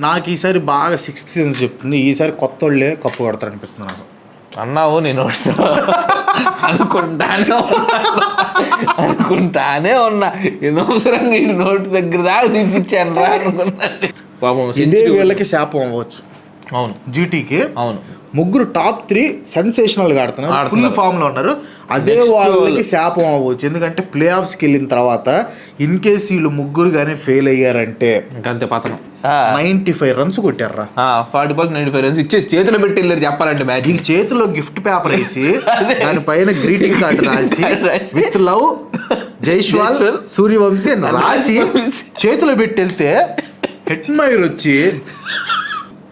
నాకు ఈసారి బాగా సిక్స్త్ సెన్స్ చెప్తుంది. ఈసారి కొత్త వాళ్ళే కప్పు కొడతారు అనిపిస్తుంది నాకు. అన్నావు నేను వస్తా. అనుకుంటానే అనుకుంటానే ఉన్నా. అనవసరంగా ఈ నోటు దగ్గర దాకా తీపిచ్చాను రా అనుకున్నాను పాపం ఇదే వీళ్ళకి శాపం అవ్వచ్చు. అవును. జీటీకి అవును. ముగ్గురు టాప్ త్రీ సెన్సేషనల్గా ఆడుతున్నారు. ఫుల్ ఆడుతున్నారు. ఫామ్లో ఉన్నారు. అదే వాళ్ళకి శాపం అవ్వచ్చు. ఎందుకంటే ప్లే ఆఫ్స్కి వెళ్ళిన తర్వాత ఇన్ కేస్ వీళ్ళు ముగ్గురు కానీ ఫెయిల్ అయ్యారంటే ఇంకంతే పతనం. నైన్టీ ఫైవ్ రన్స్ కొట్టారా forty percent ninety five runs ఇచ్చేసి చేతిలో పెట్టి వెళ్ళారు చెప్పాలంటే మ్యాచ్. ఈ చేతిలో గిఫ్ట్ పేపర్ వేసి. దానిపైన గ్రీటింగ్ కార్డు రాసి. విత్ లవ్ జైష్వాల్ సూర్యవంశీ రాసి రాసి. చేతిలో పెట్టి వెళ్తే హెడ్ మైర్ వచ్చి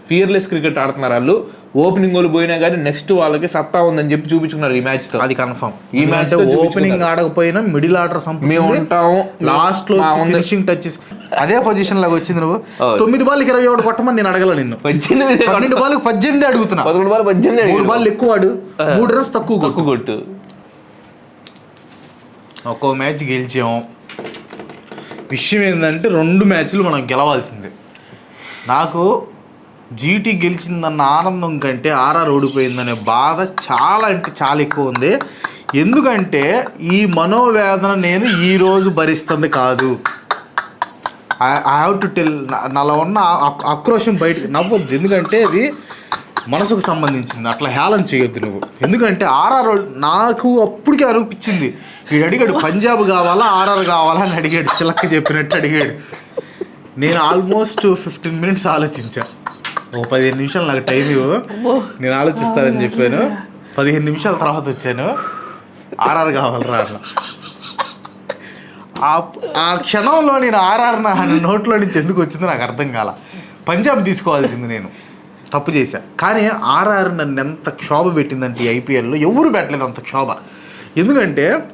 ఫియర్లెస్ క్రికెట్ ఆడుతున్నారు వాళ్ళు. ఓపెనింగ్ వాళ్ళు పోయినా కానీ నెక్స్ట్ వాళ్ళకి సత్తా ఉందని చెప్పి చూపించుకున్నారు ఈ మ్యాచ్తో. అది కన్ఫర్మ్ ఈ మ్యాచ్ ఓపెనింగ్. ఆడకపోయినా మిడిల్ ఆర్డర్ మేము ఉంటాము లాస్ట్లో. ఫినిషింగ్ టచ్ అదే పొజిషన్ లాగా వచ్చింది నువ్వు. తొమ్మిది బాల్కి ఇరవై ఒకటి కొట్టమని నేను అడగల నిన్ను. పద్దెనిమిది పన్నెండు బాల్కి పద్దెనిమిది అడుగుతున్నా. పదకొండు బాల్ పద్దెనిమిది మూడు బాల్ ఎక్కువ ఆడు. మూడు రన్స్ తక్కువ కొట్టు. కొట్టు. ఒక్కో మ్యాచ్ గెలిచాం. విషయం ఏంటంటే రెండు మ్యాచ్లు మనం గెలవాల్సిందే. నాకు జీటీ గెలిచిందన్న ఆనందం కంటే ఆర్ఆర్ ఓడిపోయిందనే బాధ చాలా అంటే చాలా ఎక్కువ ఉంది. ఎందుకంటే ఈ మనోవేదన నేను ఈరోజు భరిస్తుంది కాదు. ఐ హ్యావ్ టు టెల్ నాలో ఉన్న ఆక్రోషం బయటకు బయట నవ్వద్దు. ఎందుకంటే అది మనసుకు సంబంధించింది. అట్లా హేళన చేయొద్దు నువ్వు. ఎందుకంటే ఆర్ఆర్ నాకు అప్పటికే అనిపించింది. వీడు అడిగాడు పంజాబ్ కావాలా ఆర్ఆర్ కావాలా? అని అడిగాడు. చిలక్క చెప్పినట్టు అడిగాడు. నేను ఆల్మోస్ట్ ఫిఫ్టీన్ మినిట్స్ ఆలోచించా. ఓ పదిహేను నిమిషాలు నాకు టైం ఇవ్వు. నేను ఆలోచిస్తానని చెప్పాను. పదిహేను నిమిషాల తర్వాత వచ్చాను. ఆర్ఆర్ కావాలరా అన్న. ఆ ఆ క్షణంలో నేను ఆర్ఆర్ నా నోట్లో నుంచి ఎందుకు వచ్చిందో నాకు అర్థం కాల. పంజాబ్ తీసుకోవాల్సింది నేను. తప్పు చేశా. కానీ ఆర్ఆర్ నన్ను ఎంత క్షోభ పెట్టిందంటే ఈ ఐపీఎల్లో ఎవరు పెట్టలేదు అంత క్షోభ. ఎందుకంటే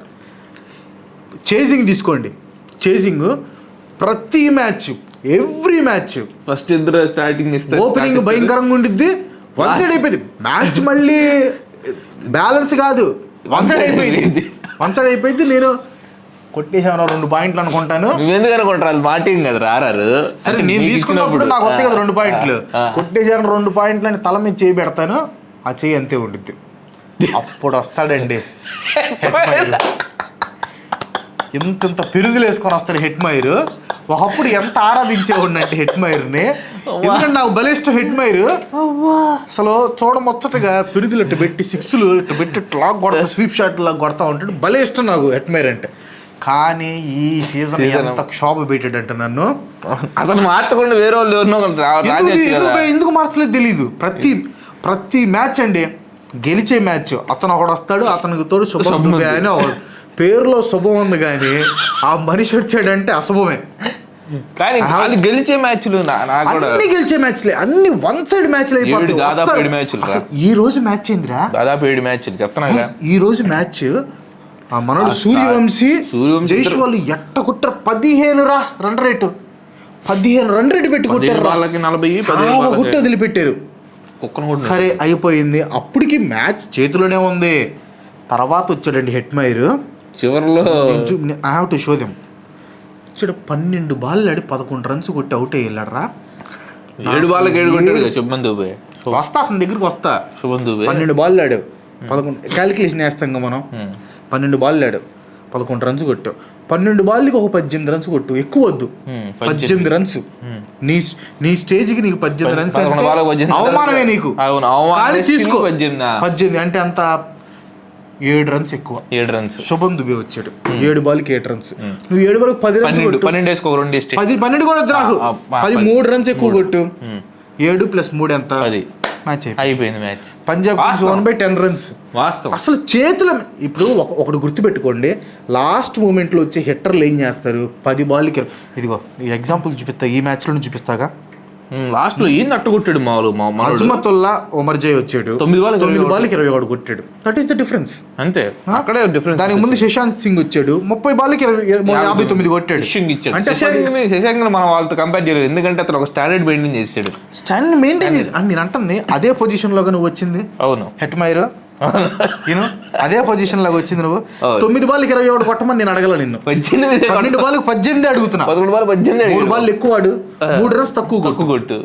చేసింగ్ తీసుకోండి. చేసింగ్ ప్రతి మ్యాచ్ ఎవ్రీ మ్యాచ్. ఫస్ట్ ఇద్దరు స్టార్టింగ్ ఇస్తారు ఓపెనింగ్ భయంకరంగా ఉండిద్ది. వన్ సైడ్ అయిపోయింది. మ్యాచ్ మళ్ళీ బ్యాలెన్స్ కాదు. వన్ సైడ్ అయిపోయింది. వన్ సైడ్ అయిపోయింది. నేను కొట్టేసాను రెండు పాయింట్లు అనుకుంటాను. ఎందుకు అనుకుంటారు మా టీం కదా రారారు. సరే నేను తీసుకున్నప్పుడు నాకు వస్తాయి కదా రెండు పాయింట్లు. కొట్టేసాను రెండు పాయింట్లు అని తల మీద చేయి పెడతాను. ఆ చేయి అంతే ఉండిద్ది. అప్పుడు వస్తాడండి. ఇంత ఇంత పెరుగులు వేసుకొని వస్తాడు హెడ్ మైర్ ఒకప్పుడు ఎంత ఆరాధించేవాడిని అంటే హెడ్ మైర్ని ఎందుకంటే నాకు బలిష్టం హెడ్ మైర్ అసలు చూడముచ్చటగా పెరుగులు ఇట్టు పెట్టి సిక్స్లు ఇట్టు పెట్టి లాగ్ కొడతా స్వీప్ షాట్ లాగా కొడతా ఉంటాడు. భలే ఇష్టం నాకు హెడ్ మైర్ అంటే. కానీ ఈ సీజన్ ఎంత క్షోభ పెట్టాడంటే నన్ను. అతను మార్చకుండా వేరే వాళ్ళు ఎందుకు మార్చలేదు తెలియదు ప్రతి ప్రతి మ్యాచ్ అండి గెలిచే మ్యాచ్. అతను ఒకడు వస్తాడు అతనికి తోడు శుభం అని పేరులో శుభం ఉంది కానీ ఆ మనిషి వచ్చాడంటే అశుభమే. కానీ వాళ్ళు గెలిచే మ్యాచ్లు అన్ని గెలిచే మ్యాచ్లే. అన్ని వన్ సైడ్ మ్యాచ్లు అయిపోతాయి. దాదాపు. ఏడు మ్యాచ్లు ఈ రోజు మ్యాచ్ ఏందిరా? దాదాపు ఏడు మ్యాచ్లు. చెప్తున్నాగా ఈ రోజు మ్యాచ్ మనోడు సూర్యవంశీ సూర్యవంశీ జైష్ వాళ్ళు ఎట్ట కుట్టారు పదిహేను రా రన్ రేటు. పదిహేను రన్ రేటు పెట్టి పదిహేను కొట్టారు బాళ్ళకి నలభై. కొట్టి వదిలిపెట్టారు. సరే అయిపోయింది. అప్పటికి మ్యాచ్ చేతిలోనే ఉంది. తర్వాత వచ్చాడండి హెడ్ మైర్ చివరిలో I have to show them చూడు పన్నెండు బాల్ ఆడి పదకొండు రన్స్ కొట్టి అవుట్ అయ్యాడరా. ఏడు బాళ్ళకి ఏడు కొట్టాడు కదా శుభన్ దూబే. వస్తా అతని దగ్గరికి వస్తా. శుభన్ దూబే. పన్నెండు బాల్ ఆడావు పదకొండు క్యాలిక్యులేషన్ వేస్తాం కదా మనం. పన్నెండు బాల్ ఆడావు పదకొండు రన్స్ కొట్టావు పన్నెండు బాల్కి ఒక పద్దెనిమిది రన్స్ కొట్టు. ఎక్కువ వద్దు. పద్దెనిమిది రన్స్. నీ నీ స్టేజ్కి నీకు పద్దెనిమిది రన్స్ అవమానమే. నీకు. తీసుకో? పద్దెనిమిది అంటే అంత ఏడు రన్స్ ఎక్కువ. ఏడు రన్స్ శుభం దుబే వచ్చాడు. ఏడు బాల్కి ఏడు రన్స్ నువ్వు ఏడు బాల్కి పది రన్స్ పన్నెండు కొట్టు. పన్నెండు వేసుకో రెండు పది పన్నెండు కూడా ఆ, పది. మూడు రన్స్ ఎక్కువ కొట్టు. ఏడు ప్లస్ మూడు ఎంత? మ్యాచ్ అయిపోయింది. Match Punjab. One by ten runs వాస్తవం. అసలు చేతుల ఇప్పుడు ఒక ఒకటి గుర్తుపెట్టుకోండి. లాస్ట్ మూమెంట్లో వచ్చే హిట్టర్లు ఏం చేస్తారు? పది బాల్కి ఇదిగో ఈ ఎగ్జాంపుల్ చూపిస్తా. ఈ మ్యాచ్లో చూపిస్తాగా? లాస్ట్లో ఏం తట్టు కొట్టాడు మామూలు మా మనోడు. అజ్మతుల్లా ఒమర్జయ్ వచ్చాడు. తొమ్మిది బాల్కి తొమ్మిది బాల్కి ఇరవై ఒకటి కొట్టాడు. దట్ ఈస్ ద డిఫరెన్స్ అంతే. అక్కడే డిఫరెన్స్ దానికి ముందు శశాంత్ సింగ్ వచ్చాడు. ముప్పై బాల్కి ఇరవై యాభై తొమ్మిది కొట్టాడు. ఫిషింగ్ ఇచ్చాడు. అంటే శశాంక్ శశాంక్ మనం వాళ్ళతో కంపేర్ చేయలేదు. ఎందుకంటే అతను ఒక స్టాండర్డ్ మెయింటైన్ చేసాడు స్టాండ్ మెయింటైన్ చేసి అని నేను అంటుంది అదే పొజిషన్ లోగా నువ్వు వచ్చింది. అవును. హెట్ మైర్ నేను అదే పొజిషన్ లాగా వచ్చింది నువ్వు. తొమ్మిది బాల్కి ఇరవై ఒకటి కొట్టమని నేను అడగల నిన్ను. పద్దెనిమిది పన్నెండు బాల్కి పద్దెనిమిది అడుగుతున్నా. పదకొండు బాల్ పద్దెనిమిది మూడు. బాల్ ఎక్కువ ఆడు మూడు రన్స్ తక్కువ కొట్టు. తక్కువ కొట్టు.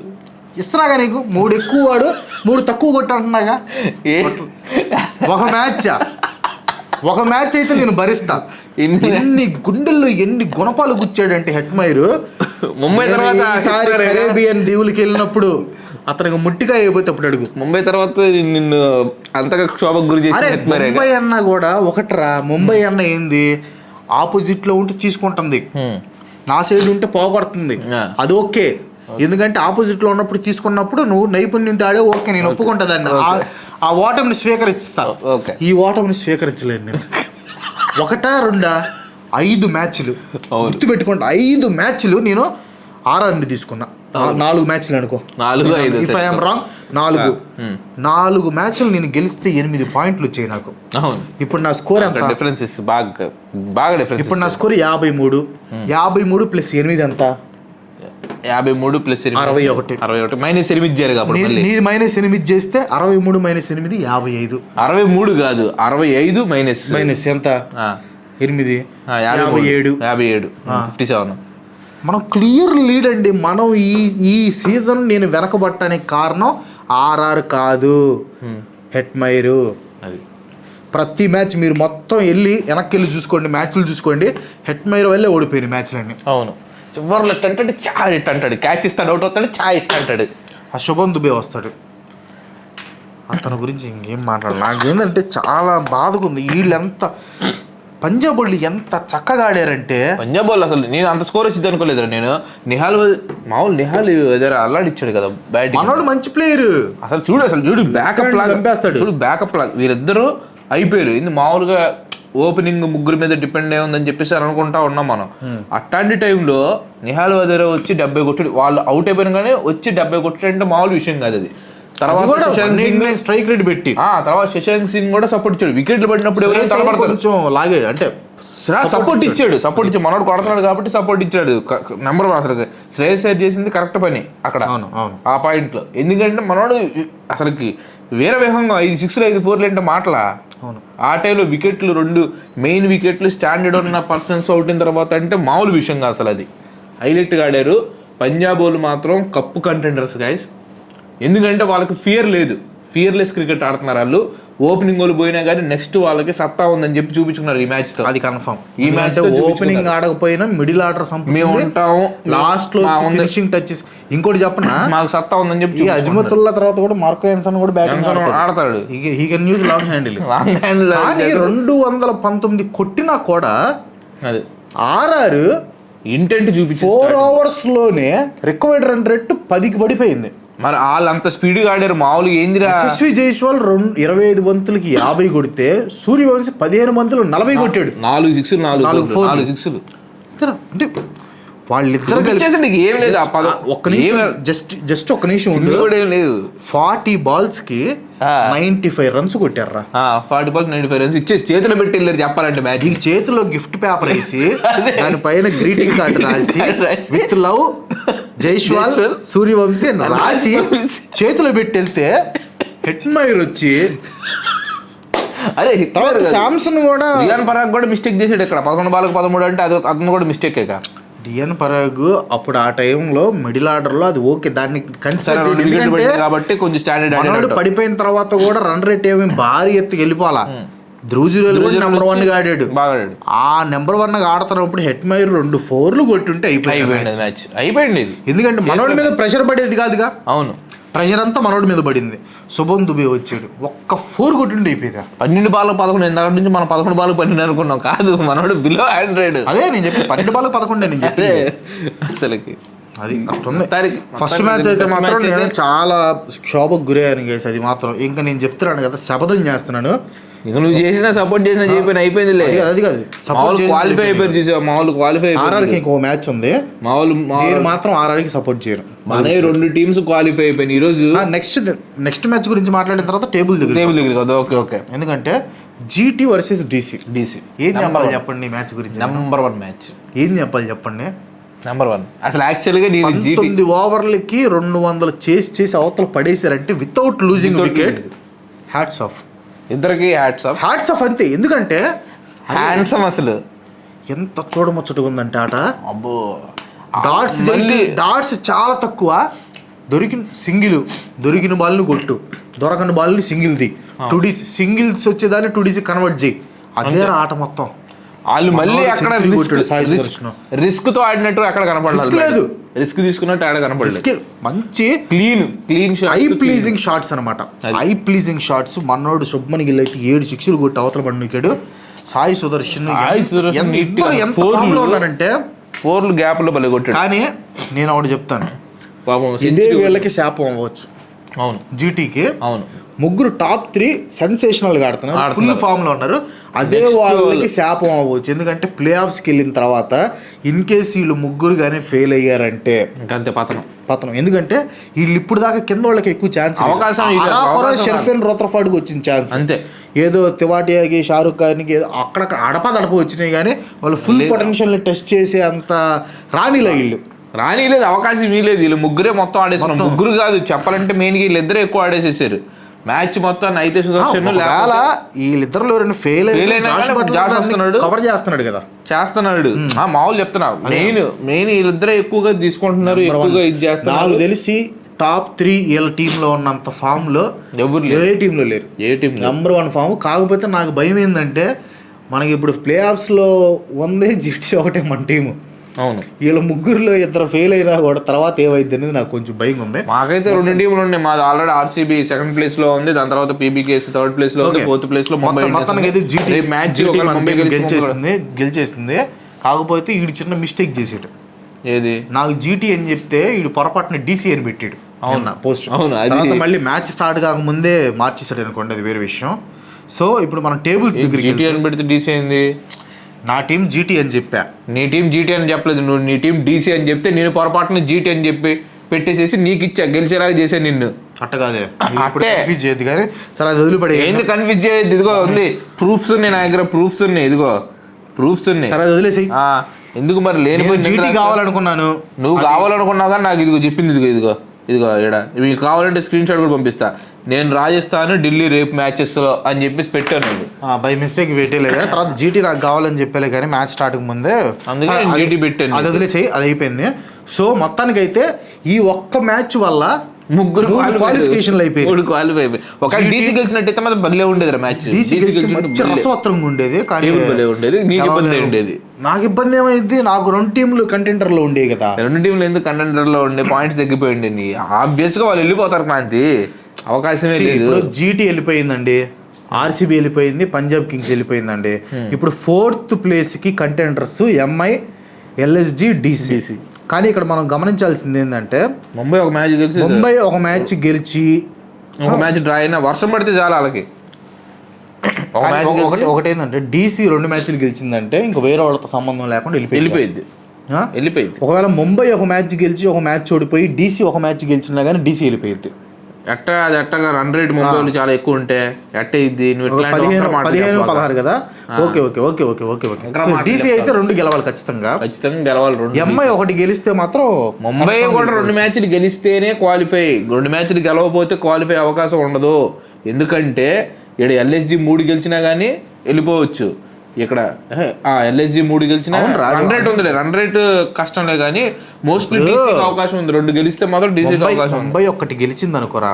ఇస్తున్నాగా నీకు? మూడు ఎక్కువ వాడు మూడు తక్కువ కొట్టు అంటున్నాగా. ఒక మ్యాచ్ ఒక మ్యాచ్ అయితే నేను భరిస్తా. ఎన్ని- గుండెల్లో ఎన్ని గుణపాలు గుచ్చాడంటే హెడ్ మైరు ముంబై తర్వాత అరేబియన్ దీవులకి వెళ్ళినప్పుడు అతనికి ముట్టికాయ అయిపోతే అప్పుడు అడుగు. ముంబై తర్వాత నిన్ను అంతగా క్షోభకు గురి చేసి ముంబై అన్న కూడా ఒకట్రా? ముంబై అన్న ఏంది? ఆపోజిట్లో ఉంటే తీసుకుంటుంది. నా సైడ్ ఉంటే పోగొడుతుంది. అది ఓకే. ఎందుకంటే ఆపోజిట్లో ఉన్నప్పుడు తీసుకున్నప్పుడు నువ్వు నైపుణ్యం ఆడే ఓకే నేను ఒప్పుకుంటా దాన్ని. ఆ- ఓటమిని స్వీకరిస్తా. ఈ ఓటమిని స్వీకరించలేను నేను. ఒకటా రెండా? ఐదు మ్యాచ్లు. అవును. గుర్తుపెట్టుకోండి ఐదు మ్యాచ్లు నేను ఆర్ఆర్ని తీసుకున్నా. నాలుగు. మ్యాచ్లు అనుకో. నాలుగు ఐదు ఇఫ్ ఐఎమ్ రాంగ్ నాలుగు. నాలుగు మ్యాచ్లు నేను గెలిస్తే ఎనిమిది పాయింట్లు వచ్చాయి నాకు. ఇప్పుడు నా స్కోర్ ఎంత? డిఫరెన్సెస్ బాగా బాగా డిఫరెన్స్ ఇప్పుడు నా స్కోర్ యాభై మూడు. యాభై మూడు ప్లస్ ఎనిమిది ఎంత? యాభై మూడు ప్లస్ అరవై ఒకటి. అరవై ఒకటి. మైనస్ ఎనిమిది జరిగా అప్పుడు నీది మైనస్ ఎనిమిది చేస్తే అరవై మూడు మైనస్ ఎనిమిది యాభై ఐదు. అరవై మూడు కాదు అరవై ఐదు మైనస్. మైనస్ ఎంత? ఎనిమిది. యాభై. ఏడు. యాభై ఏడు. Fifty seven. మనం క్లియర్ లీడ్ అండి. మనం ఈ ఈ సీజన్ నేను వెనకబట్టడానికి కారణం ఆర్ఆర్ కాదు. హెట్ మైరు అది. ప్రతి మ్యాచ్ మీరు మొత్తం వెళ్ళి వెనక్కి వెళ్ళి చూసుకోండి మ్యాచ్లు చూసుకోండి. హెట్ మైర్ వల్లే ఓడిపోయినాయి మ్యాచ్లన్నీ. అవును. చివరిలో అంటాడు చా ఇట్ అంటాడు క్యాచ్ ఇస్తాడు అవుట్ అవుతాడు చా ఇట్ అంటాడు ఆ శుభం దుబే వస్తాడు. అతని గురించి ఇంకేం మాట్లాడాలి? నాకేంటంటే చాలా బాధగా ఉంది. వీళ్ళు ఎంత పంజాబ్ వాళ్ళు ఎంత చక్కగా ఆడారంటే పంజాబ్ వాళ్ళు అసలు నేను అంత స్కోర్ వచ్చింది అనుకోలేదు నేను. నిహాల్ మామూలు నిహాల్ దగ్గర అల్లాడిచ్చాడు కదా బ్యాటింగ్ మనోడు మంచి ప్లేయర్ అసలు చూడు అసలు చూడు బ్యాకప్ లాగా చంపేస్తాడు. చూడు బ్యాకప్ లాగా వీరిద్దరూ అయిపోయారు. ఇది మామూలుగా ఓపెనింగ్ ముగ్గురు మీద డిపెండ్ అయి ఉందని చెప్పేసి అని అనుకుంటా ఉన్నాం మనం. అట్లాంటి టైంలో నిహాల్ వదర వచ్చి డెబ్బై కొట్టి వాళ్ళు అవుట్ అయిపోయిన కానీ వచ్చి డెబ్బై కొట్టాడంటే మామూలు విషయం కాదు అది. తర్వాత స్ట్రైక్ రేట్ పెట్టి. ఆ తర్వాత శశాంక్ సింగ్ కూడా సపోర్ట్ ఇచ్చాడు. వికెట్లు పడినప్పుడు కొంచెం లాగాడు అంటే సపోర్ట్ ఇచ్చాడు. సపోర్ట్ ఇచ్చాడు. మనోడు కొడుతున్నాడు కాబట్టి సపోర్ట్ ఇచ్చాడు. నెంబర్ అసలు శ్రేయస్ అయ్యర్ చేసింది కరెక్ట్ పని అక్కడ. అవును ఆ పాయింట్లో. ఎందుకంటే మనోడు అసలుకి వేరే విధంగా ఐదు సిక్స్లు ఐదు ఫోర్లు అంటే మాటలా. అవును. ఆ టైంలో వికెట్లు రెండు మెయిన్ వికెట్లు స్టాండర్డ్ ఉన్న పర్సన్స్ అవుట్ అయిన తర్వాత అంటే మామూలు విషయం కాదు అసలు అది. హైలైట్గా ఆడారు. పంజాబ్ వాళ్ళు మాత్రం కప్పు కంటెండర్స్ గైస్ ఎందుకంటే వాళ్ళకి ఫియర్ లేదు. ఫియర్లెస్ క్రికెట్ ఆడుతున్నారు వాళ్ళు. ఓపెనింగ్ వాళ్ళు పోయినా కానీ నెక్స్ట్ వాళ్ళకి సత్తా ఉందని చెప్పి చూపించుకున్నారు ఈ మ్యాచ్తో. అది కన్ఫర్మ్ ఈ మ్యాచ్. ఓపెనింగ్ ఆడకపోయినా మిడిల్ ఆర్డర్ మేము ఉంటాము. లాస్ట్లో. ఫినిషింగ్ టచెస్ ఇంకోటి చెప్పనా? మాకు సత్తా ఉందని చెప్పి అజ్మతుల్లా తర్వాత కూడా మార్కో ఎన్సన్ కూడా బ్యాటింగ్. ఆడతాడు. He can use long handle long hand కానీ రెండు వందల పంతొమ్మిది కొట్టినా కూడా అది. ఆర్ఆర్ ఇంటెంట్ చూపించారు ఫోర్ అవర్స్లోనే రికవర్డ్ రన్ రేట్ పదికి పడిపోయింది. మరి వాళ్ళు అంత స్పీడ్గా ఆడారు మామూలుగా ఏందిరా? యశస్వి జైస్వాల్ రెండు ఇరవై ఐదు బంతులకి యాభై కొడితే సూర్యవంశి పదిహేను బంతులు నలభై కొట్టాడు. నాలుగు సిక్స్ నాలుగు నాలుగు సిక్స్ అంటే వాళ్ళిద్దరు నీకు ఏం లేదు ఒక్క నిమిషం జస్ట్ జస్ట్ ఒక్క నిమిషం లేదు. ఫార్టీ బాల్స్కి. నైన్టీ ఫైవ్ రన్స్ కొట్టారా forty ball ninety five runs ఇచ్చేసి చేతిలో పెట్టి వెళ్ళారు చెప్పాలంటే మ్యాచ్. ఈ చేతిలో గిఫ్ట్ పేపర్ వేసి దానిపైన గ్రీటింగ్ కార్డు రాసి. With love Jaiswal. సూర్యవంశీ రాసి. చేతిలో పెట్టి వెళ్తే హెట్ మైర్ వచ్చి అదే తర్వాత శాంసన్ కూడా రియాన్ పరాగ్ కూడా మిస్టేక్ చేసాడు ఇక్కడ. పదకొండు బాలకు పదమూడు అంటే అది అతను కూడా మిస్టేక్ డిఎన్ పరాగ్ అప్పుడు ఆ టైంలో మిడిల్ ఆర్డర్లో అది ఓకే దాన్ని కన్సిడర్ ఎందుకంటే కాబట్టి కొంచెం స్టాండర్డ్ పడిపోయిన తర్వాత కూడా రన్ రేట్ ఏమి భారీ ఎత్తుకి వెళ్ళిపోవాలా? ధ్రువజురేలు కూడా నెంబర్ వన్గా ఆడాడు. ఆ నెంబర్ వన్గా ఆడుతున్నప్పుడు హెట్ మైర్ రెండు ఫోర్లు కొట్టుంటే అయిపోయింది అయిపోయింది మ్యాచ్ అయిపోయింది ఎందుకంటే మనోడి మీద ప్రెషర్ పడేది కాదుగా? అవును. ప్రెషర్ అంతా మనోడి మీద పడింది. శుభం దుబే వచ్చాడు. ఒక్క ఫోర్ కొట్టుండి అయిపోయిందా. పన్నెండు బాల్ పదకొండు ఇందాక నుంచి మనం పదకొండు బాల్ పన్నెండు అనుకున్నాం. కాదు మనోడు బిలో హండ్రెడ్ అదే నేను చెప్పి పన్నెండు బాల్ పదకొండే నేను చెప్పి అసలుకి. అది ఫస్ట్ మ్యాచ్ అయితే మాత్రం నేను చాలా క్షోభకు గురయ్యాను గేస్. అది మాత్రం. ఇంకా నేను చెప్తున్నాను కదా శపథం చేస్తున్నాను. ఇక నువ్వు చేసినా సపోర్ట్ చేసినా చెప్పిన అయిపోయిందిలే. అది కాదు, అది కాదు. మామూలు క్వాలిఫై అయిపోయారు చూసా మామూలు క్వాలిఫై ఆర్ఆర్కి ఇంకో మ్యాచ్ ఉంది. మామూలు నేను మాత్రం ఆర్ఆర్కి సపోర్ట్ చేయను మన రెండు టీమ్స్ క్వాలిఫై అయిపోయినాయి. ఈ రోజు నెక్స్ట్ నెక్స్ట్ మ్యాచ్ గురించి మాట్లాడిన తర్వాత టేబుల్ దగ్గర టేబుల్ దగ్గర కదా ఓకే ఓకే ఎందుకంటే జీటీ వర్సెస్ డీసీ డీసీ ఏం చెప్పాలి చెప్పండి మ్యాచ్ గురించి? నెంబర్ వన్ మ్యాచ్ ఏం చెప్పాలి చెప్పండి? నెంబర్ వన్ అసలు యాక్చువల్గా నేను జీటీ ఓవర్లకి రెండు వందలు చేసి చేసి అవతల పడేశారంటే without losing wicket hats off ఇద్దరికి హ్యాట్స్ ఆఫ్ హ్యాట్స్ ఆఫ్ అంతే. ఎందుకంటే హ్యాండ్సమ్ అసలు. ఎంత చూడముచ్చటగా ఉందంటే ఆట. అబ్బో. డాట్స్ డాట్స్ చాలా తక్కువ. దొరికిన సింగిల్ దొరికిన బాల్ని కొట్టు. దొరకని బాల్ని సింగిల్ ది. టూ డీస్ సింగిల్స్ వచ్చేదాన్ని టూ డీస్ కన్వర్ట్ చేయి. అదే ఆట మొత్తం. వాళ్ళు మళ్ళీ అక్కడ రిస్క్తో ఆడినట్టు అక్కడ కనపడలేదు లేదు. రిస్క్ తీసుకున్నట్టు ఆడ కనపడలేదు. మంచి clean clean eye pleasing shots అనమాట ఐ ప్లీజింగ్ షాట్స్ మనోడు శుభ్మన్ గిల్ అయితే ఏడు సిక్స్లు కొట్టి అవతల పండుకాడు సాయి సుదర్శన్ సాయి సుదర్శన్ ఎంత- నీట్గా ఇద్దరు ఎంత four form లో లు. ఉన్నారంటే ఫోర్లు గ్యాప్లో కొట్టాడు. కానీ నేను ఒకటి చెప్తాను. పాపం ఇదే వీళ్ళకి శాపం అవ్వచ్చు. అవును. జీటీకి అవును. ముగ్గురు టాప్ త్రీ సెన్సేషనల్గా ఆడుతున్నారు. ఫుల్. ఫామ్లో ఉన్నారు. అదే వాళ్ళకి శాపం అవ్వచ్చు. ఎందుకంటే ప్లే ఆఫ్స్కి వెళ్ళిన తర్వాత ఇన్ కేస్ వీళ్ళు ముగ్గురు కానీ ఫెయిల్ అయ్యారంటే ఇంకంతే పతనం. పతనం. ఎందుకంటే వీళ్ళు ఇప్పుడు దాకా కింద వాళ్ళకి ఎక్కువ ఛాన్స్ అవకాశం షెర్ఫెన్ రోత్రఫాడ్కి వచ్చిన ఛాన్స్. అంతే. ఏదో తివాటియాకి షారుఖ్ ఖాన్కి ఏదో అక్కడక్కడ అడపదడప వచ్చినాయి కానీ వాళ్ళు ఫుల్. పొటెన్షియల్ టెస్ట్ చేసే అంత రానిలా వీళ్ళు. రాని లేదు అవకాశం ఇవ్వలేదు వీళ్ళు ముగ్గురే మొత్తం ఆడేస్తున్నారు మొత్తం. ముగ్గురు కాదు. చెప్పాలంటే మెయిన్ వీళ్ళు ఇద్దరు ఎక్కువ ఆడేసేసారు. మ్యాచ్ మొత్తం అయితే సుదర్శన్ వీళ్ళిద్దరిలో రెండు ఫెయిల్. కవర్ చేస్తున్నాడు కదా. చేస్తున్నాడు. ఆ మామూలు చెప్తున్నా. మెయిన్ మెయిన్ వీళ్ళిద్దరే ఎక్కువగా తీసుకుంటున్నారు ఎక్కువగా ఇది నాకు చేస్తున్నారు తెలిసి టాప్ త్రీ వీళ్ళ టీంలో ఉన్నంత ఫామ్లో ఎవరు ఏ టీంలో లేరు. ఏ టీం నెంబర్ వన్ ఫామ్ కాకపోతే నాకు భయం ఏంటంటే మనకి ఇప్పుడు ప్లే ఆఫ్స్లో ఉంది జిటి ఒకటే మన టీము అవును. వీళ్ళ ముగ్గురులో ఇద్దరు ఫెయిల్ అయినా కూడా తర్వాత ఏమైంది అనేది నాకు కొంచెం భయం ఉంది. మాకైతే రెండు టీంలు ఉన్నాయి. మాది ఆల్రెడీ ఆర్సీబీ సెకండ్ ప్లేస్లో ఉంది. దాని తర్వాత పీబీకేఎస్ థర్డ్ ప్లేస్లో ఉంది. ఫోర్త్ ప్లేస్లో ముంబై మ్యాచ్ గెలిచేసింది గెలిచేసింది. కాకపోతే వీడు చిన్న మిస్టేక్ చేసాడు. ఏది? నాకు జీటీ అని చెప్తే వీడు పొరపాటున డీసీ అని పెట్టాడు. అవునా. పోస్ట్ అవును, తర్వాత మళ్ళీ మ్యాచ్ స్టార్ట్ కాకముందే మార్చేసాడు అనుకోండి అది వేరే విషయం. సో ఇప్పుడు మనం టేబుల్స్ దగ్గరికి జీటీ అని పెడితే డీసీ అయింది నా టీం జీటీ అని చెప్పా. నీ టీం జీటీ అని చెప్పలేదు. నువ్వు నీ టీం డీసీ అని చెప్తే నేను పొరపాటున జీటీ అని చెప్పి పెట్టేసేసి నీకు ఇచ్చా గెలిచేలాగా చేశాను నిన్ను. అట్ట కాదే. అట్టే. కన్ఫ్యూజ్ చేయొద్దు కానీ సరే అది వదిలిపడే ఏంది కన్ఫ్యూజ్ చేయదు ఇదిగో ఉంది. ప్రూఫ్స్ ఉన్నాయి నా దగ్గర ప్రూఫ్స్ ఉన్నాయి. ఇదిగో ప్రూఫ్స్ ఉన్నాయి. సరే అది వదిలేసి ఎందుకు మరి లేని జీటీ కావాలనుకున్నాను. నువ్వు కావాలనుకున్నావు కానీ నాకు ఇదిగో చెప్పింది ఇదిగో ఇదిగో ఇదిగో ఇక్కడ మీకు కావాలంటే స్క్రీన్ షాట్ కూడా పంపిస్తా. నేను రాజస్థాన్ ఢిల్లీ రేపు మ్యాచెస్లో అని చెప్పేసి పెట్టాను బై మిస్టేక్ పెట్టేలే కానీ తర్వాత జీటీ నాకు కావాలని చెప్పలే కానీ మ్యాచ్ స్టార్ట్ ముందే అందుకే GT పెట్టాను అది వదిలేసి అది అయిపోయింది. సో మొత్తానికైతే ఈ ఒక్క మ్యాచ్ వల్ల ముగ్గురు క్వాలిఫికేషన్లు అయిపోయాయి క్వాలిఫై ఒక డీసీ గెలిచినట్టయితే మాత్రం బదిలే ఉండేది మ్యాచ్. రసవత్రంగా ఉండేది కానీ ఉండేది, నీకు ఇబ్బంది. ఉండేది. నాకు ఇబ్బంది ఏమైంది? నాకు రెండు టీంలు కంటెంటర్లో ఉండేవి కదా. రెండు టీంలు ఎందుకు కంటెండర్లో ఉండే? పాయింట్స్ తగ్గిపోయింది ఆబ్వియస్గా వాళ్ళు వెళ్ళిపోతారు క్రాంతి. అవకాశమే లేదు. ఇప్పుడు జీటీ వెళ్ళిపోయిందండి ఆర్సీబీ వెళ్ళిపోయింది పంజాబ్ కింగ్స్ వెళ్ళిపోయిందండి. Hmm. ఇప్పుడు ఫోర్త్ ప్లేస్కి కంటెండర్స్ ఎంఐ ఎల్ఎస్జి డిసి కానీ ఇక్కడ మనం గమనించాల్సింది ఏంటంటే ముంబై ఒక మ్యాచ్ గెలిచి ముంబై ఒక మ్యాచ్ గెలిచి ఒక మ్యాచ్ డ్రా అయినా వర్షం పడితే చాలు వాళ్ళకి. ఒకటి ఒకటి ఏంటంటే డీసీ రెండు మ్యాచ్లు గెలిచిందంటే ఇంకా వేరే వాళ్ళతో సంబంధం లేకుండా వెళ్ళిపోయింది? వెళ్ళిపోయింది. ఒకవేళ ముంబై ఒక మ్యాచ్ గెలిచి ఒక మ్యాచ్ ఓడిపోయి డీసీ ఒక మ్యాచ్ గెలిచినా కానీ డీసీ వెళ్ళిపోయింది. ఎట్ట అది ఎట్టగా రన్ రేట్ ముంబైలో చాలా ఎక్కువ ఉంటే ఎట్ట ఇది? పదిహేను? పదహారు కదా? Okay okay okay okay okay okay. DC అయితే. రెండు గెలవాలి ఖచ్చితంగా. ఖచ్చితంగా గెలవాలి రెండు ఎంఐ ఒకటి గెలిస్తే మాత్రం ముంబై కూడా రెండు మ్యాచ్లు గెలిస్తేనే క్వాలిఫై రెండు మ్యాచ్లు గెలవకపోతే క్వాలిఫై అవకాశం ఉండదు. ఎందుకంటే ఇక్కడ ఎల్ఎస్జి మూడు గెలిచినా కానీ వెళ్ళిపోవచ్చు. ఇక్కడ ఎల్ఎస్జి మూడు గెలిచినా. రన్ రేట్ ఉందిలే రన్ రేట్ కష్టంలే కానీ మోస్ట్లీ డీసీకి అవకాశం ఉంది రెండు గెలిస్తే మాత్రం డీసీకి ముంబై అవకాశం ముంబై ఒక్కటి గెలిచింది అనుకోరా.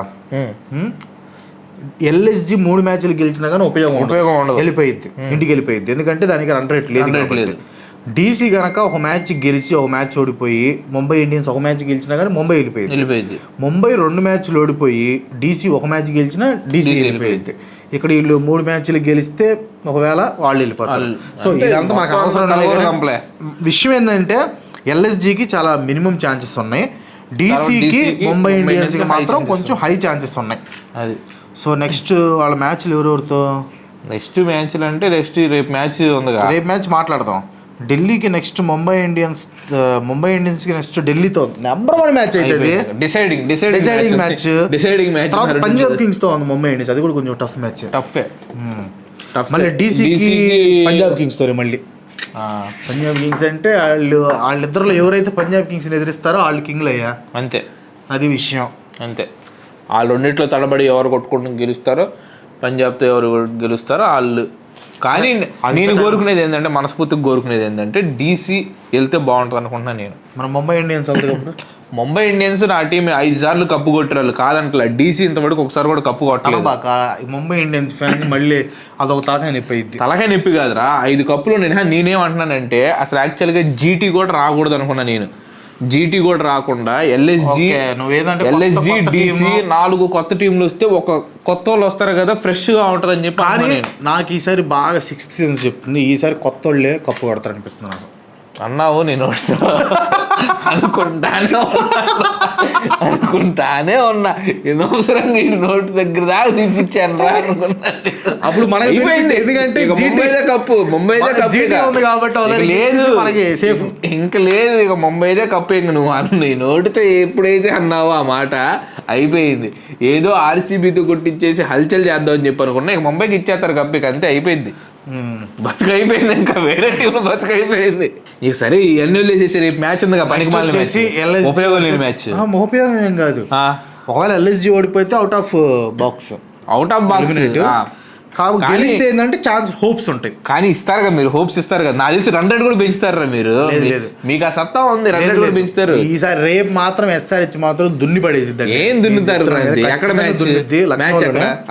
ఎల్ఎస్జి మూడు మ్యాచ్లు గెలిచినా కానీ ఉపయోగం. ఉపయోగం ఉండదు. వెళ్ళిపోయింది ఇంటికి వెళ్ళిపోయింది ఎందుకంటే దానికి రన్ రేట్ లేదు. లేదు. డీసీ గనక ఒక మ్యాచ్ గెలిచి ఒక మ్యాచ్ ఓడిపోయి ముంబై ఇండియన్స్ ఒక మ్యాచ్ గెలిచినా కానీ ముంబై వెళ్ళిపోయింది వెళ్ళిపోయింది ముంబై రెండు మ్యాచ్లు ఓడిపోయి డీసీ ఒక మ్యాచ్ గెలిచినా డీసీ వెళ్ళిపోయింది ఇక్కడ వీళ్ళు మూడు మ్యాచ్లు గెలిస్తే ఒకవేళ వాళ్ళు వెళ్ళిపోతారు. వాళ్ళు- సో ఇదంతా మనకు అవసరం. విషయం ఏంటంటే ఎల్ఎస్జికి చాలా మినిమం ఛాన్సెస్ ఉన్నాయి. డీసీకి ముంబై ఇండియన్స్కి మాత్రం కొంచెం హై ఛాన్సెస్ ఉన్నాయి. అది. సో నెక్స్ట్ వాళ్ళ మ్యాచ్లు ఎవరెవరితో? నెక్స్ట్ మ్యాచ్లు అంటే నెక్స్ట్ రేపు మ్యాచ్ ఉందిగా రేపు మ్యాచ్ మాట్లాడదాం. ఢిల్లీకి నెక్స్ట్ ముంబై ఇండియన్స్ ముంబై ఇండియన్స్కి నెక్స్ట్ ఢిల్లీతో నెంబర్ వన్ మ్యాచ్ అవుతుంది deciding deciding match deciding match తర్వాత పంజాబ్ కింగ్స్తో ఉంది ముంబై ఇండియన్స్. అది కూడా కొంచెం టఫ్ మ్యాచ్ టఫ్ Tough. మళ్ళీ డీసీకి పంజాబ్ కింగ్స్తో మళ్ళీ. పంజాబ్ కింగ్స్ అంటే వాళ్ళు వాళ్ళిద్దరిలో ఎవరైతే పంజాబ్ కింగ్స్ ఎదిరిస్తారో వాళ్ళు కింగ్లు అయ్యా. అంతే. అది విషయం. అంతే. వాళ్ళు రెండిట్లో తడబడి ఎవరు కొట్టుకుంటూ గెలుస్తారో పంజాబ్తో ఎవరు గెలుస్తారో వాళ్ళు కానీ నేను కోరుకునేది ఏంటంటే మనస్ఫూర్తిగా కోరుకునేది ఏంటంటే డీసీ వెళ్తే బాగుంటుంది అనుకుంటున్నాను నేను. మన ముంబై ఇండియన్స్ అవుతుంది ముంబై ఇండియన్స్ నా టీం ఐదు సార్లు కప్పు కొట్టారు కాదంటలే డీసీ ఇంతవరకు ఒకసారి కూడా కప్పు కొట్టలేదు. అనబాక ముంబై ఇండియన్స్ ఫ్యాన్ మళ్ళీ అదొక తాకా నొప్పి తలకాయ నొప్పి కాదురా ఐదు కప్పులు నేను నేనేమంటున్నానంటే అసలు యాక్చువల్గా జీటీ కూడా రాకూడదు అనుకున్నా నేను. జీటీ కూడా రాకుండా ఎల్ఎస్జి నువ్వేదంటే ఎల్ఎస్జి డిసి. నాలుగు కొత్త టీంలు వస్తే ఒక కొత్త వాళ్ళు వస్తారు కదా ఫ్రెష్గా ఉంటది అని చెప్పి కానీ నాకు ఈసారి బాగా సిక్స్త్ సెన్స్ చెప్తుంది. ఈసారి కొత్త వాళ్ళే కప్పు కొడతారు అనిపిస్తుంది నాకు. అన్నావు నేను వస్తా. అనుకుంటానే. అనుకుంటానే ఉన్నా. అనవసరంగా ఈ నోటు దగ్గర దాకా తీపిచ్చాను రా అనుకున్నాను అప్పుడు మనకి అయిపోయింది. ఎందుకంటే ముంబైదే కప్పు. ముంబైదే కప్పు. ఉంది కాబట్టి లేదు. మనకి safe. ఇంక లేదు. ఇక ముంబైదే కప్పు ఇంక నువ్వు అన్న నోటితో ఎప్పుడైతే అన్నావో ఆ మాట అయిపోయింది. ఏదో ఆర్సీబీతో కొట్టించేసి హల్చల్ చేద్దాం అని చెప్పి అనుకున్నా. ఇక ముంబైకి ఇచ్చేస్తారు కప్పు. ఇక అంతే అయిపోయింది. బతుకు అయిపోయింది ఇంకా వేరే టీం బతుకు అయిపోయింది ఇక సరే ఇవన్నీ వదిలేసేసి రేపు మ్యాచ్ ఉంది పనికి LSG ఉపయోగం లేని మ్యాచ్. ఉపయోగం ఏం కాదు. ఒకవేళ ఎల్ఎస్జి ఓడిపోతే out of box out of box కానీ- గెలిస్తే ఏంటంటే ఛాన్స్ హోప్స్ ఉంటాయి. కానీ ఇస్తారు కదా మీరు హోప్స్ ఇస్తారు కదా. నాకు తెలిసి రన్ రేట్ కూడా పెంచుతారా మీరు. లేదు. మీకు ఆ సత్తా ఉంది రన్ రేట్ కూడా పెంచుతారు. ఈసారి రేపు మాత్రం ఎస్ఆర్హెచ్ మాత్రం దున్ని పడేసిద్ది ఏం దున్నుతారు? ఎక్కడ మ్యాచ్?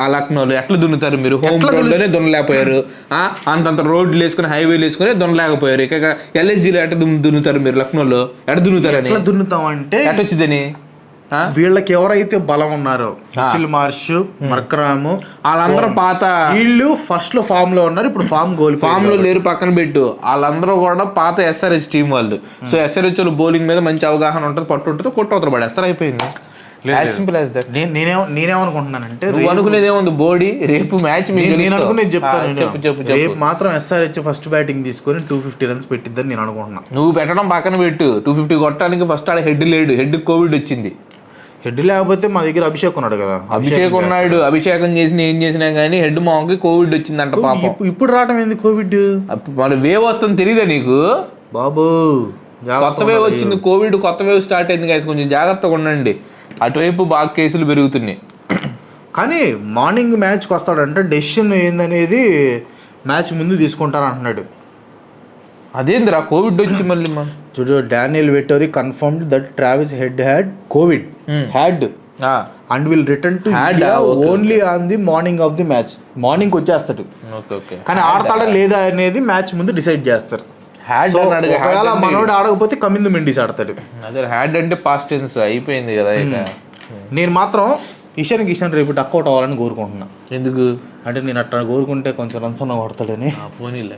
ఆ లక్నోలో. ఎట్లా దున్నుతారు మీరు? హోమ్ ఎట్లా లోనే దున్నలేకపోయారు. అంతంత రోడ్లు వేసుకుని హైవేలు వేసుకుని దున్నలేకపోయారు. ఇక ఎల్ఎస్జీలో ఎట్లా దున్ను- దున్నుతారు మీరు లక్నోలో? ఎట్లా దున్నుతారని? ఎట్లా దున్నుతాం అంటే ఎట్ట వచ్చిందని? వీళ్ళకి ఎవరైతే బలం ఉన్నారో మిచిల్ మార్ష్ మర్కరాము వాళ్ళందరూ పాత వీళ్ళు ఫస్ట్లో ఫామ్లో ఉన్నారు ఇప్పుడు ఫామ్ గోల్ ఫామ్లో లేరు పక్కన పెట్టు. వాళ్ళందరూ కూడా పాత ఎస్ఆర్హెచ్ టీం వాళ్ళు. సో ఎస్ఆర్హెచ్ బౌలింగ్ మీద మంచి అవగాహన ఉంటుంది పట్టు ఉంటుంది కొట్టవుతారు పడేస్తారు అయిపోయింది సింపుల్ యాజ్ దట్ నేను నేనే నేనేమనుకుంటున్నానంటే నువ్వు అనుకునేది ఏముంది? బోడీ రేపు మ్యాచ్ నేను నేను అనుకునేది చెప్తాను చెప్పు. చెప్పు రేపు మాత్రం ఎస్ఆర్హెచ్ ఫస్ట్ బ్యాటింగ్ తీసుకొని టూ ఫిఫ్టీ రన్స్ పెట్టిద్దని నేను అనుకుంటున్నా. నువ్వు పెట్టడం పక్కన పెట్టు. టూ ఫిఫ్టీ కొట్టడానికి ఫస్ట్ ఆడ హెడ్ లేడు. హెడ్ కోవిడ్ వచ్చింది. హెడ్ లేకపోతే మా దగ్గర అభిషేక్ ఉన్నాడు కదా. అభిషేక్ ఉన్నాడు. అభిషేకం చేసిన ఏం చేసినా కానీ హెడ్ మామకి కోవిడ్ వచ్చిందంట పాపం. ఇప్పు- ఇప్పుడు రావటం ఏంది కోవిడ్? మన వేవ్ వస్తుంది తెలియదా నీకు? బాబు కొత్త వేవ్ వచ్చింది కోవిడ్ కొత్త వేవ్ స్టార్ట్ అయింది guys. కొంచెం జాగ్రత్తగా ఉండండి. అటువైపు బాగా కేసులు పెరుగుతున్నాయి. కానీ మార్నింగ్ మ్యాచ్కి వస్తాడంటే డెసిషన్ ఏందనేది మ్యాచ్ ముందు తీసుకుంటారు అంటున్నాడు అదేందిరా కోవిడ్ వచ్చి మళ్ళీ మా చూడు Daniel Vettori confirmed that Travis Head had covid had and will return to. Only on the morning of the match morning వచ్చేస్తాడు కానీ ఆడతాడా లేదా అనేది మ్యాచ్ ముందు డిసైడ్ చేస్తారు. హ్యాడ్ ఒకవేళ మనోడు ఆడకపోతే కమిందు మెండిస్ ఆడతాడు. అదే హ్యాడ్ అంటే పాస్ట్ టెన్స్ అయిపోయింది కదా ఇక. నేను మాత్రం ఇషాన్ కిషన్ రేపు డక్అవుట్ అవ్వాలని కోరుకుంటున్నా. ఎందుకు? అంటే నేను అట్లా కోరుకుంటే కొంచెం రన్స్ అన్న కొడతాడని ఆ, పోనీలే.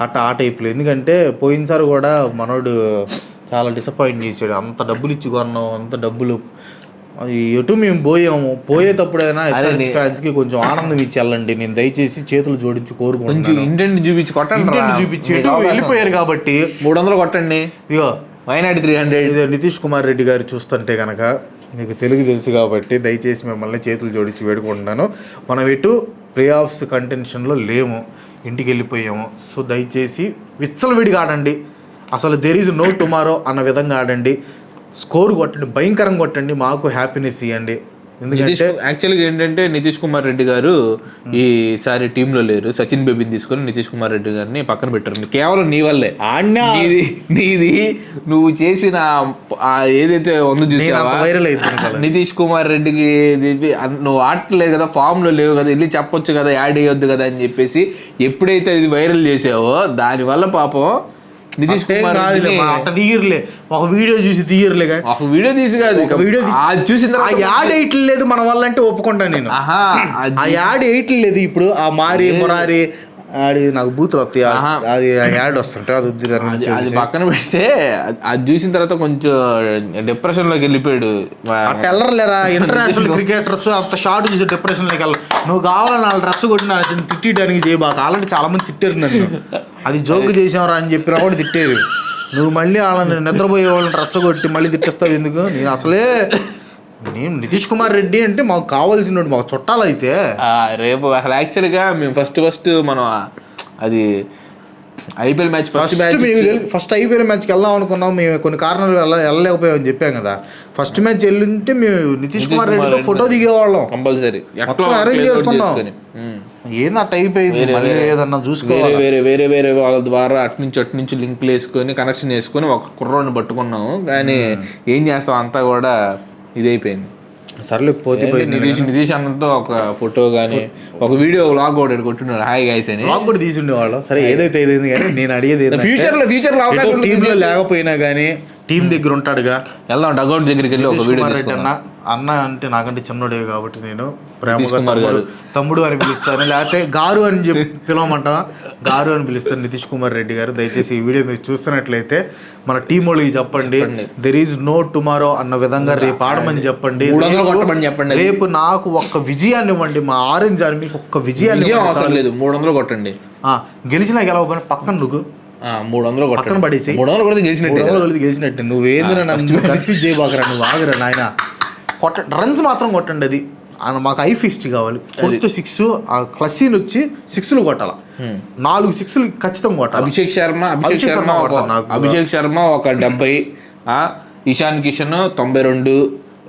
అట్లా ఆ టైప్లో ఎందుకంటే పోయినసారి కూడా మనోడు చాలా డిసప్పాయింట్ చేసాడు అంత డబ్బులు ఇచ్చి కొన్నాం అంత డబ్బులు. ఎటు మేము పోయాము. పోయేటప్పుడైనా నీ- ఫ్యాన్స్కి కొంచెం ఆనందం ఇచ్చి వెళ్ళండి నేను దయచేసి చేతులు జోడించి కోరుకుంటున్నాను. ఇంటెంట్ చూపించి కొట్టండి చూపించి. వెళ్ళిపోయారు కాబట్టి మూడు వందలు కొట్టండి. ఇగో. వైనాడు త్రీ హండ్రెడ్ నితీష్ కుమార్ రెడ్డి గారు చూస్తుంటే కనుక మీకు తెలుగు తెలుసు కాబట్టి దయచేసి మిమ్మల్ని చేతులు జోడించి వేడుకుంటున్నాను. మనం ఎటు ప్లే ఆఫ్స్ కంటెన్షన్లో లేము ఇంటికి వెళ్ళిపోయాము. సో దయచేసి విచ్చలవిడిగా ఆడండి. అసలు దెర్ ఈజ్ నో టుమారో అన్న విధంగా ఆడండి. స్కోర్ కొట్టండి భయంకరంగా కొట్టండి మాకు హ్యాపీనెస్ ఇవ్వండి ఎందుకంటే యాక్చువల్గా ఏంటంటే నితీష్ కుమార్ రెడ్డి గారు ఈసారి టీంలో లేరు. సచిన్ బేబీని తీసుకొని నితీష్ కుమార్ రెడ్డి గారిని పక్కన పెట్టారు. కేవలం నీ వల్లే. నీది నీది నువ్వు చేసిన ఏదైతే ఉందో చూసావా? నితీష్ కుమార్ రెడ్డికి నువ్వు ఆడట్లేదు కదా ఫామ్లో లేవు కదా వెళ్ళి చెప్పొచ్చు కదా యాడ్ అయ్యొద్దు కదా అని చెప్పేసి ఎప్పుడైతే ఇది వైరల్ చేసావో దానివల్ల పాపం నితీష్ కుమార్ అట్ట తీయర్లే. ఒక వీడియో చూసి తీయర్లే ఒక వీడియో తీసి కాదు వీడియో అది చూసిన ఆ తర్వాత యాడ్ వేయట్లేదు లేదు మన వల్ల అంటే ఒప్పుకుంటాను నేను. ఆ యాడ్ వేయట్లేదు లేదు ఇప్పుడు. ఆ మారి మురారి ఆడి నాకు బూతులు వస్తాయి. అది యాడ్ వస్తుంటే అది వద్దు అది. పక్కన పెడితే అది- చూసిన తర్వాత కొంచెం డిప్రెషన్లోకి వెళ్ళిపోయాడు. అట్ట వెళ్ళలేరా ఇంటర్నేషనల్ క్రికెటర్స్ అంత షార్ట్ చూసి డిప్రెషన్లోకి వెళ్ళరు. నువ్వు కావాలని వాళ్ళు రెచ్చగొట్టిన తిట్టడానికి చేయబాక. ఆల్రెడీ చాలా మంది తిట్టారు నన్ను. అది జోక్ చేసావరా అని చెప్పినా కూడా తిట్టారు. నువ్వు మళ్ళీ వాళ్ళని నిద్రపోయే వాళ్ళని రెచ్చగొట్టి మళ్ళీ తిట్టిస్తావు ఎందుకు? నేను అసలే నేను నితీష్ కుమార్ రెడ్డి అంటే మాకు కావాల్సిన మాకు చుట్టాలైతే. రేపు అసలు యాక్చువల్గా మేము ఫస్ట్ ఫస్ట్ మనం అది IPL match first match first IPL మ్యాచ్కి వెళ్దాం అనుకున్నాం. మేము కొన్ని కారణాలు వెళ్ళ వెళ్ళలేకపోయామని చెప్పాం కదా. ఫస్ట్ మ్యాచ్ వెళ్ళుంటే మేము నితీష్ కుమార్ రెడ్డితో ఫోటో దిగేవాళ్ళం. కంపల్సరీ. మొత్తం arrange చేసుకున్నాం. ఏంది అట్ట అయిపోయింది? మళ్ళీ ఏదన్నా వేరే చూసుకోవాలి? వేరే వేరే వేరే వాళ్ళ ద్వారా అటు నుంచి అటు నుంచి లింక్లు వేసుకొని కనెక్షన్ వేసుకొని ఒక కుర్రోని పట్టుకున్నాము. కానీ ఏం చేస్తాం? అంతా కూడా ఇదైపోయింది. సర్లే పోతే నితీష్ నితీష్ అన్నతో ఒక ఫోటో కానీ ఒక వీడియో లాగ్ ఒకటి కొట్టున్నాడు హాయ్ గైస్ అని. బ్లాగ్ కూడా తీసి ఉండేవాళ్ళం. సరే ఏదైతే ఏదైంది కానీ నేను అడిగేది ఫ్యూచర్లో ఫ్యూచర్లో అవకాశం లేకపోయినా కానీ టీం దగ్గర ఉంటాడుగా. వెళ్దాం డగౌట్ దగ్గరికి వెళ్ళి ఒక వీడియో అన్న అన్న అంటే నాకంటే చిన్నోడే కాబట్టి నేను ప్రేమగా తమ్ముడు. తమ్ముడు అని పిలుస్తాను. లేకపోతే గారు అని చెప్పి పిలవమంటావా? గారు అని పిలుస్తాను నితీష్ కుమార్ రెడ్డి గారు. దయచేసి ఈ వీడియో మీరు చూస్తున్నట్లయితే మన టీం వాళ్ళకి చెప్పండి. దెర్ ఈజ్ నో టుమారో అన్న విధంగా రేపు ఆడమని చెప్పండి. చెప్పండి. రేపు నాకు ఒక్క విజయాన్ని ఇవ్వండి. మా ఆరెంజ్ ఆర్మీకి ఒక్క విజయాన్ని లేదు. మూడు వందలు కొట్టండి. గెలిచినా గెలవకపోయినా పక్కన నువ్వు మూడు వందలు పక్కన కొట్టండి పడేసి. మూడు వందలు కొడితే గెలిచినట్టే మూడు వందలు గెలిచినట్టు. నువ్వేంది నన్ను కన్ఫ్యూజ్ చేయబాకరా నువ్వు ఆగరా నాయన. కొట్ట రన్స్ మాత్రం కొట్టండి అది. మాకు ఐ ఫిస్ట్ కావాలి. కొత్త సిక్స్ ఆ క్లసీన్ వచ్చి సిక్స్లు కొట్టాల. నాలుగు సిక్స్లు ఖచ్చితంగా కొట్టాలి. అభిషేక్ శర్మ అభిషేక్ శర్మ. అభిషేక్ శర్మ ఒక డెబ్బై ఇషాన్ కిషన్ తొంభై రెండు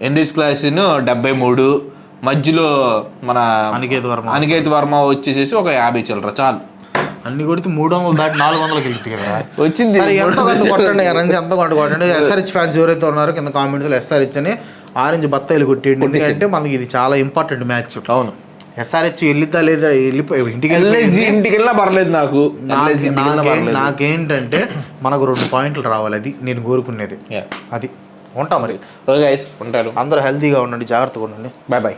ఎన్రిస్ క్లాసిన్ డెబ్బై మూడు మధ్యలో మన అనికేత్ వర్మ. అనికేత్ వర్మ వచ్చేసేసి ఒక యాభై చిల్లర చాలు. అన్ని కొడితే మూడు వందలు దాటి నాలుగు వందలకి వెళ్తుంది కదా. వచ్చింది. సరే ఎంత కొంత కొట్టండి రన్స్ ఎంత కొంత కొట్టండి ఎస్ఆర్హెచ్ ఫ్యాన్స్ ఎవరైతే ఉన్నారో కింద కామెంట్స్లో ఎస్ఆర్హెచ్ అని ఆరెంజ్ బత్తాయిలు కొట్టేయండి. ఎందుకంటే మనకి ఇది చాలా ఇంపార్టెంట్ మ్యాచ్ అవును. ఎస్ఆర్హెచ్ వెళ్ళిద్దా లేదా వెళ్ళిపోయి ఇంటికి. ఇంటికి వెళ్ళినా పర్లేదు నాకు. నాకేంటంటే మనకు రెండు పాయింట్లు రావాలి. అది నేను కోరుకునేది. అది. ఉంటా మరి. ఉంటారు అందరూ హెల్తీగా ఉండండి. జాగ్రత్తగా ఉండండి. Bye bye